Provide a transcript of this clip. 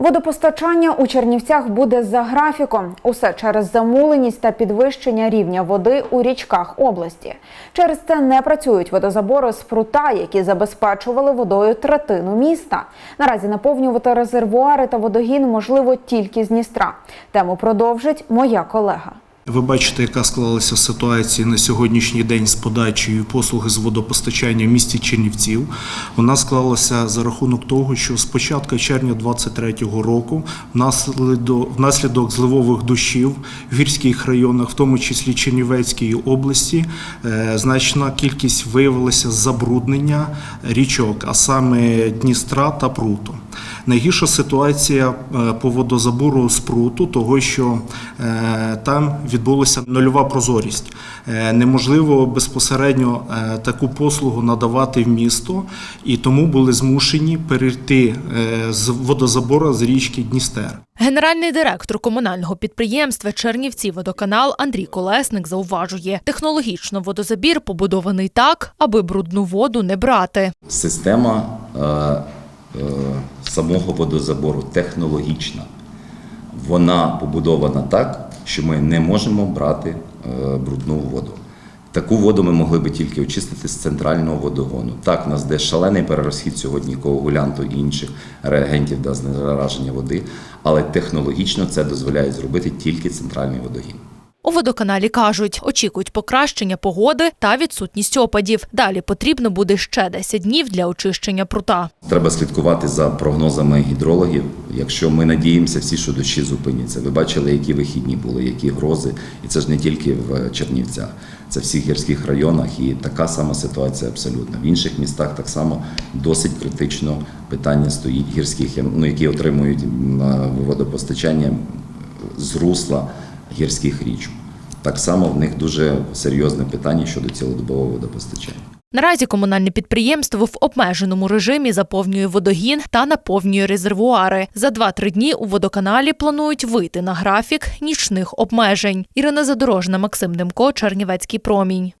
Водопостачання у Чернівцях буде за графіком. Усе через замуленість та підвищення рівня води у річках області. Через це не працюють водозабори з прута, які забезпечували водою третину міста. Наразі наповнювати резервуари та водогін можливо тільки з Дністра. Тему продовжить моя колега. Ви бачите, яка склалася ситуація на сьогоднішній день з подачею послуги з водопостачання в місті Чернівців. Вона склалася за рахунок того, що з початку червня 2023 року, внаслідок, зливових дощів в гірських районах, в тому числі Чернівецької області, е, значна кількість виявилася забруднення річок, а саме Дністра та Пруту. Найгірша ситуація е, по водозабору з пруту, того що е, там відбулася нульова прозорість. Е, Неможливо безпосередньо таку послугу надавати в місто, і тому були змушені перейти з водозабору з річки Дністер. Генеральний директор комунального підприємства Чернівці водоканал Андрій Колесник зауважує, технологічно водозабір побудований так, аби брудну воду не брати. Система самого водозабору технологічна. Вона побудована так, що ми не можемо брати е, брудну воду. Таку воду ми могли би тільки очистити з центрального водогону. Так, у нас де шалений перерозхід сьогодні коагулянту і інших реагентів для знезараження води, але технологічно це дозволяє зробити тільки центральний водогін. У водоканалі кажуть, очікують покращення погоди та відсутність опадів. Далі потрібно буде ще 10 днів для очищення прута. Треба слідкувати за прогнозами гідрологів. Якщо ми надіємося, всі, що дощі зупиняться. Ви бачили, які вихідні були, які грози, і це ж не тільки в Чернівцях, це в всіх гірських районах. І така сама ситуація абсолютно. В інших містах так само досить критично питання стоїть гірських, ну які отримують водопостачання з русла гірських річок. Так само в них дуже серйозне питання щодо цілодобового водопостачання. Наразі комунальне підприємство в обмеженому режимі заповнює водогін та наповнює резервуари. За 2-3 дні у водоканалі планують вийти на графік нічних обмежень. Ірина Задорожна, Максим Демко, Чернівецький промінь.